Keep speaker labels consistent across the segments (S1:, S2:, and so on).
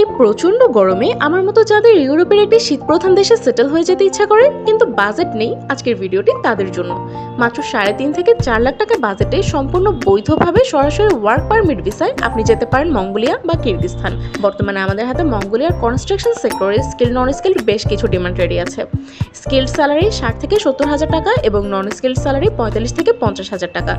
S1: এই প্রচণ্ড গরমে আমার মতো যাদের ইউরোপের একটি শীতপ্রধান দেশে সেটেল হয়ে যেতে ইচ্ছা করে, কিন্তু বাজেট নেই আজকের ভিডিওটি তাদের জন্য। মাত্র সাড়ে তিন থেকে চার লাখ টাকা বাজেটে সম্পূর্ণ বৈধভাবে সরাসরি ওয়ার্ক পারমিট ভিসায় আপনি যেতে পারেন মঙ্গোলিয়া বা কিরগিস্তান বর্তমানে আমাদের হাতে মঙ্গোলিয়ার কনস্ট্রাকশন সেক্টরে স্কিল নন স্কিল বেশ কিছু ডিমান্ড রেডি আছে। স্কিল্ড স্যালারি ষাট থেকে সত্তর হাজার টাকা এবং নন স্কিল্ড স্যালারি পঁয়তাল্লিশ থেকে পঞ্চাশ হাজার টাকা।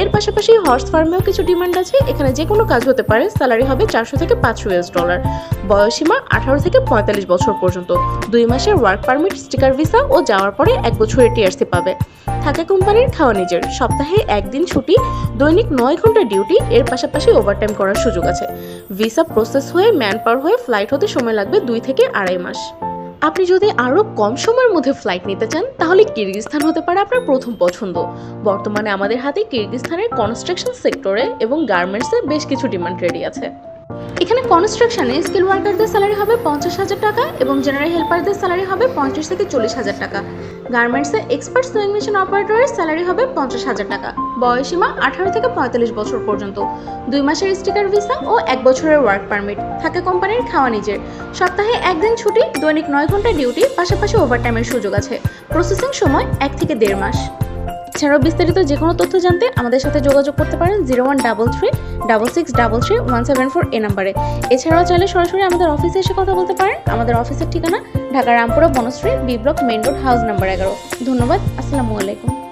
S1: এর পাশাপাশি হর্স ফার্মেও কিছু ডিমান্ড আছে। এখানে যে কোনো কাজ হতে পারে। স্যালারি হবে চারশো থেকে পাঁচশো ইউএস ডলার বয়সীমা আঠারো থেকে পঁয়তাল্লিশ বছর পর্যন্ত। দুই মাসের ওয়ার্ক পারমিট স্টিকার ভিসা ও যাওয়ার পরে এক বছরের টিআরসি পাবে। থাকা কোম্পানির খাওয়া নিজের। সপ্তাহে একদিন ছুটি, দৈনিক নয় ঘণ্টা ডিউটি এর পাশাপাশি ওভারটাইম করার সুযোগ আছে। ভিসা প্রসেস হয়ে ম্যান পাওয়ার হয়ে ফ্লাইট হতে সময় লাগবে দুই থেকে আড়াই মাস। আপনি যদি আরও কম সময়ের মধ্যে ফ্লাইট নিতে চান, তাহলে কিরগিস্তান হতে পারে আপনার প্রথম পছন্দ। বর্তমানে আমাদের হাতে কিরগিস্তানের কনস্ট্রাকশন সেক্টরে এবং গার্মেন্টসে বেশ কিছু ডিমান্ড রেডি আছে। এখানে কনস্ট্রাকশনে স্কিল ওয়ার্কারদের স্যালারি হবে পঞ্চাশ হাজার টাকা এবং জেনারেল হেল্পারদের স্যালারি হবে পঁয়ত্রিশ থেকে চল্লিশ হাজার টাকা। গার্মেন্টসে এক্সপার্ট সুইং মেশিন অপারেটরের স্যালারি হবে পঞ্চাশ হাজার টাকা। বয়সীমা আঠারো থেকে পঁয়তাল্লিশ বছর পর্যন্ত। দুই মাসের স্টিকার ভিসা ও এক বছরের ওয়ার্ক পারমিট থাকে কোম্পানির খাওয়া নিজের। সপ্তাহে একদিন ছুটি, দৈনিক নয় ঘণ্টা ডিউটি পাশাপাশি ওভারটাইমের সুযোগ আছে। প্রসেসিং সময় এক থেকে দেড় মাস। এছাড়াও বিস্তারিত যে কোনো তথ্য জানতে আমাদের সাথে যোগাযোগ করতে পারেন zero one double three double six double three one seven four এ নাম্বারে। এছাড়াও চাইলে সরাসরি আমাদের অফিসে এসে কথা বলতে পারেন। আমাদের অফিসের ঠিকানা Dhaka Rampura Banasree B block main road, house number এগারো। ধন্যবাদ, আসসালামু আলাইকুম।